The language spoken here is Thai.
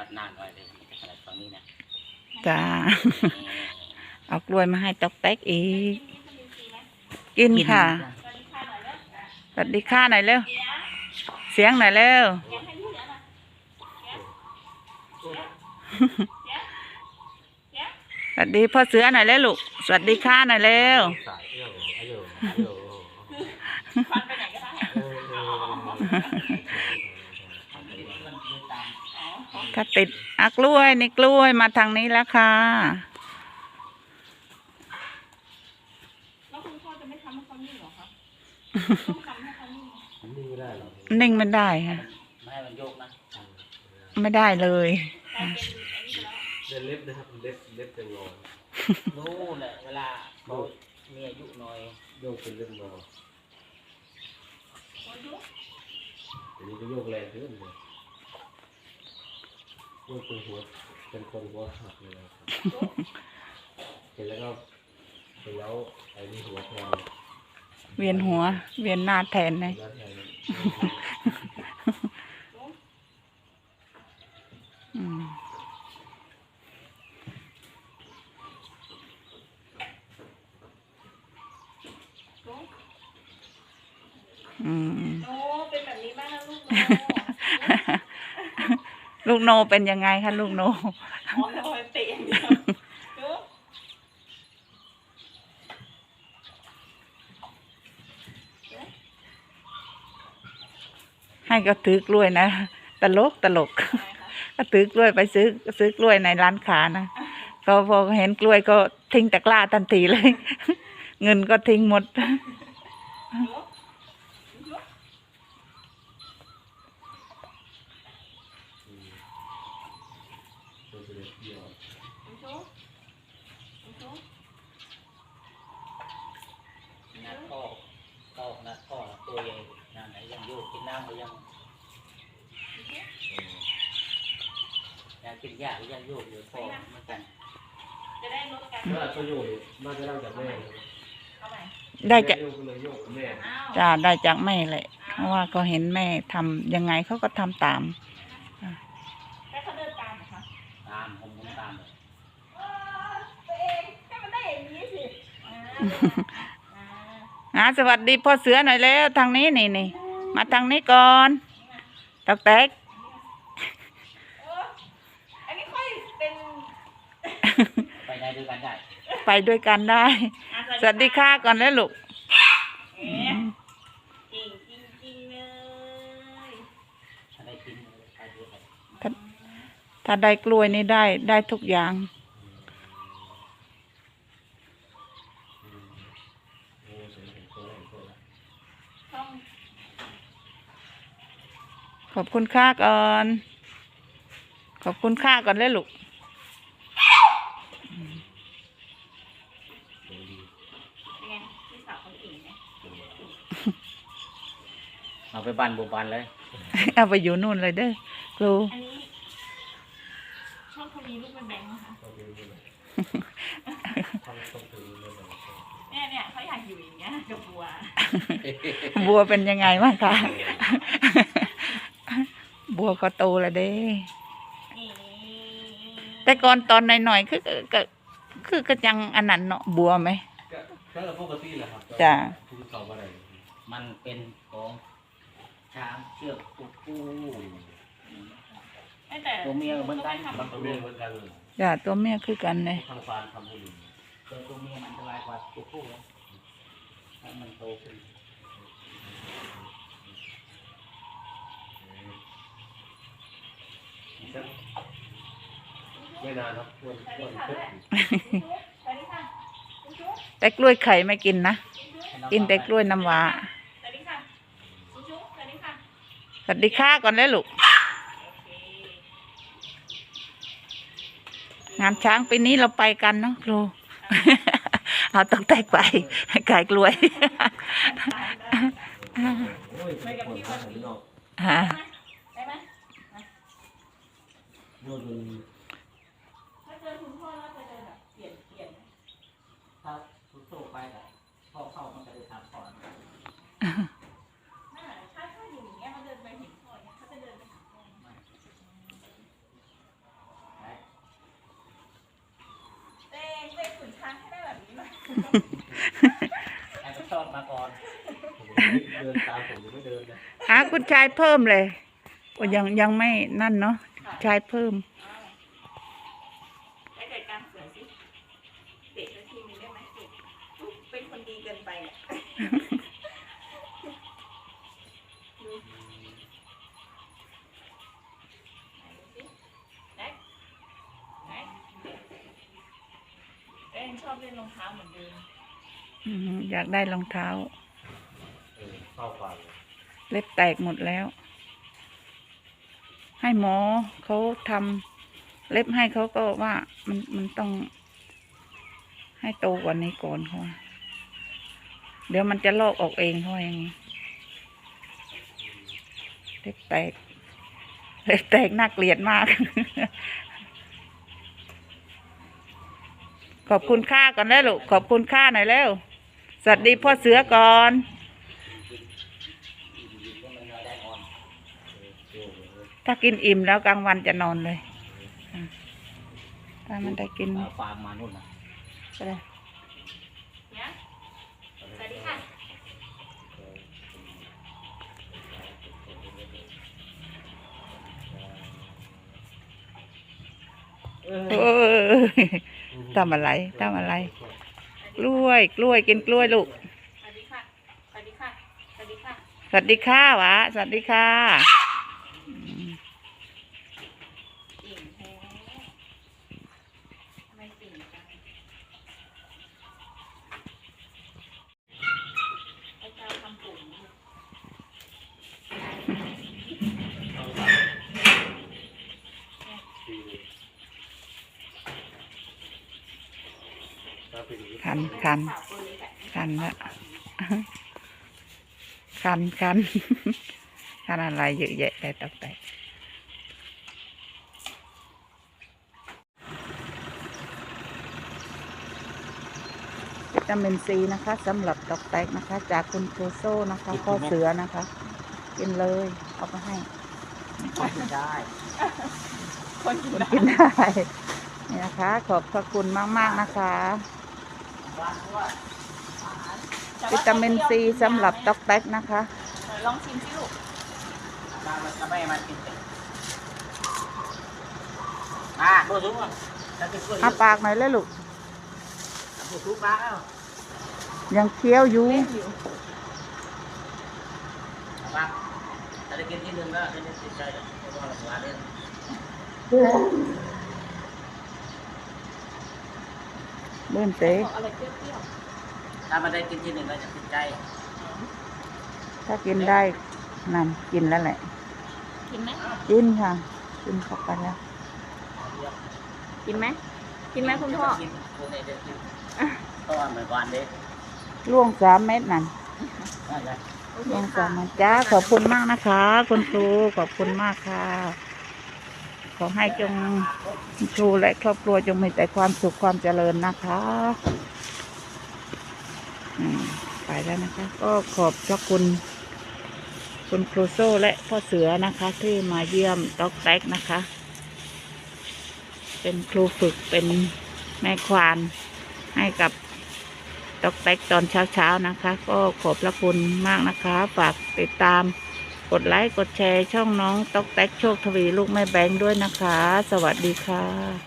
รัดหน้าหน่อยเลยมันจะขนาดตรงนี้นะจ้านี่เอากล้วยมาให้ตอกแตกอีก กินค่ะสวัสดีค่ะหน่อยเร็ว เสียงหน่อยเร็ว สวัสดีพ่อเสือหน่อยเร็วลูก สวัสดีค่ะหน่อยเร็วสายเอวเอวเอวฟันไปไหนก็ได้ เออเออ มันเดินตาม ถ้าติดอักกล้วยนี่กล้วยมาทางนี้แล้วค่ะแล้วคุณพ่อจะไม่ทำให้เขานิ่งเหรอคะต้องทำให้เขานิ่งมันนิ่งไม่ได้หรอกนิ่งไม่ได้ค่ะไม่ให้มันโยกนะไม่ได้เลยกลายเป็นอันนี้ไปแล้วเล็บนะครับเล็บเล็บจะงอรู้แหละเวลาเขามีอายุหน่อยโยกเป็นเล็บงอโอ้ยดูอันนี้ก็โยกแรงขึ้นเลย โยกเป็นหัวเป็นคนหัวหักเลยนะครับเสร็จแล้วก็เสร็จแล้วไอ้นี่หัวแทนเวียนหัว เวียนหน้าแทนเลยหน้าแทนอืมอืม โอ้เป็นแบบนี้บ้างนะลูกโลูกโนเป็นยังไงคะลูกโนอ๋อแล้วคอยเตะอย่างเดียวดูให้ก็ถือกล้วยนะ ตลกตลก ก็ถือกล้วยไปซื้อซื้อกล้วยในร้านค้านะก็พอเห็นกล้วยก็ทิ้งตะกร้าทันทีเลย เงินก็ทิ้งหมด โยกเป็นเล็บเดียวดูดูนัดข้อข้อนัดข้อตัวใหญ่นั่นไหนยังโยกกินน้ำก็ยังยังกินยาก็ยังโยกอยู่ข้อเหมือนกันจะได้ลดการถ้าเขาโยกน่าจะได้จากแม่เอาใหม่ได้จะโยกก็เลยโยกกับแม่อ้าวจะได้จากแม่แหละเพราะว่าก็เห็นแม่ทำยังไงเขาก็ทำตาม แล้วเขาเดินตามเหรอคะ ตามผมผมตามเลย เออตัวเองให้มันได้อย่างนี้สิ อ่าอ่าอะสวัสดีพ่อเสือหน่อยแล้ว ทางนี้นี่นี่มาทางนี้ก่อนตอกแตกเอออันนี้ค่อยเป็นไปได้ด้วยกันได้ไปด้วยกันได้อะสวัสดีค่ะก่อนแล้วลูกเอ๊ะจริงจริงจริงๆเลยถ้าได้กินไปด้วยกันถ้าถ้าได้กล้วยนี่ได้ได้ทุกอย่าง โอ้เสร็จแล้วเห็นตัวแล้วเห็นตัวแล้ว ต้อง ขอบคุณค่าก่อน ขอบคุณค่าก่อนเลยลูกเป็นไงพี่สาวเขาเก่งไหมเอาไปบ้านบุบันเลย เอาไปอยู่นู่นเลยเด้อครูอันนี้ชอบคนมีลูกเป็นแบงค์นะคะ ต้องดูด้วยต้องต้องดูด้วยนะ เนี่ยเนี่ยเขา อยากอยู่อย่างเงี้ยกับบัวบัวเป็นยังไงบ้างคะ บัวก็โตแล้วเด้นี่แต่ก่อนตอนหน่อยๆคือก็คือก็ยังอันนั้นเนาะบัวไหมก็ปกติแหละครับจ้ะพูดต่อมาไหนมันเป็นของช้างเชือกตัวผู้ไม่แต่ตัวเมียเหมือนกันขามันไทำก็เรียนเหมือนกันเลยจ้ะตัวเมียคือกันเลยทางฟานทำให้ดูแต่ตัวเมียมันอันตรายกว่าตัวผู้นะ ถ้ามันโตขึ้นไม่นานครับอ้วนอ้วนขึ้นสวัสดีค่ะคุณชุ๊แต่กล้วยไข่ไม่กินนะ กินแต่กล้วยน้ำว้าสวัสดีค่ะคุณชุ๊สวัสดีค่ะสวัสดีค่ะก่อนเลยลูกโอเคงานช้างปีนี้เราไปกันเนาะครู เอาต้องแตกไปขายกล้วยโอ้ยไม่กับพี่วันนี้เนาะฮะ ชอบมาก่อนเาหาคุณชายเพิ่มเลยโอยังยังไม่นั่นเนาะชายเพิ่มเป็นคนดีเกินไป เล่นรองเท้าเหมือนเดิมอืมอยากได้รองเท้า เออเข้าฟันเลยเล็บแตกหมดแล้ว ให้หมอเขาทำเล็บให้เขาก็ว่ามันมันต้อง ให้โตกว่านี้ก่อนเขาว่าเดี๋ยวมันจะลอกออกเองเขาว่าอย่างนี้เล็บแตกเล็บแตกน่าเกลียดมาก ขอบคุณค่าก่อนแล้วลูกขอบคุณค่าหน่อยแล้วสวัสดีพ่อเสือก่อนยินก็มันได้อ่อนเออโยกเลยถ้ากินอิ่มแล้วกลางวันจะนอนเลยอะถ้ามันได้กินเอาฟางมานู่นนะก็ได้เนี่ยสวัสดีค่ะเออเออ ทำอะไรทำอะไร กล้วย กล้วยกินกล้วยลูก สวัสดีค่ะ สวัสดีค่ะ สวัสดีค่ะสวัสดีค่ะหวะสวัสดีค่ะอืม เก่งแท้ทำไมเก่งจังไอ้เจ้าทำปุ่มนี่ คันคันฝากเบอร์แบบคันละคันคันคันอะไรเยอะแยะแต่ตกแต่วิตามินซีนะคะสำหรับตอกแตกนะคะ จากคุณครูโซ่นะคะพ่อเสือนะคะ กินเลยเอาไปให้ไม่ได้คนอยู่คุณนะกินได้นี่นะคะ ขอบพระคุณมาก ๆ นะคะฟางด้ วยวิตามินซีสำหรับต๊อกแต๊กนะคะ ลองชิมสิลูกฟางมันจะไม่มากินเต็มอะตัวสูงอะจะเป็นกล้วยอาปากหน่อยเลยลูกตัวสูงปลาเอ้ายังเคี้ยวอยู่เล่นอยู่ปลาจะได้กินที่หนึ่งแล้วจะได้ติดใจแล้วเพราะว่าหวานเลย เลื่อนเตะบอกอะไรเปรี้ยวถ้ามันได้กินที่หนึ่งก็จะติดใจ ถ้ากินได้นั่นกินแล้วแหละๆกินไหมกินค่ะ กินเข้าไปแล้ว กินไหมกินไหมคุณพ่อกินตัวไหนจะกินเพราะว่าเหมือนหวานเด็กล่วงสามเม็ดนั่นนั่นแหละโอเคล่วงสาค่ะมเม็ดจ้าขอบคุณมากนะคะ คุณครูขอบคุณมากค่ะ ขอให้จงครูและครอบครัวจงมีแต่ความสุขความเจริญนะคะอืมไปแล้วนะคะ ก็ขอบพระคุณคุณครูโซ่และพ่อเสือนะคะ ที่มาเยี่ยมต๊อกแต๊กนะคะ เป็นครูฝึกเป็นแม่ควานให้กับต๊อกแต๊กตอนเช้าๆนะคะ ก็ขอบพระคุณมากนะคะ ฝากติดตาม กดไลค์ กดแชร์ช่องน้องต๊อกแต๊กโชคทวีลูกแม่แบงค์ด้วยนะคะ สวัสดีค่ะ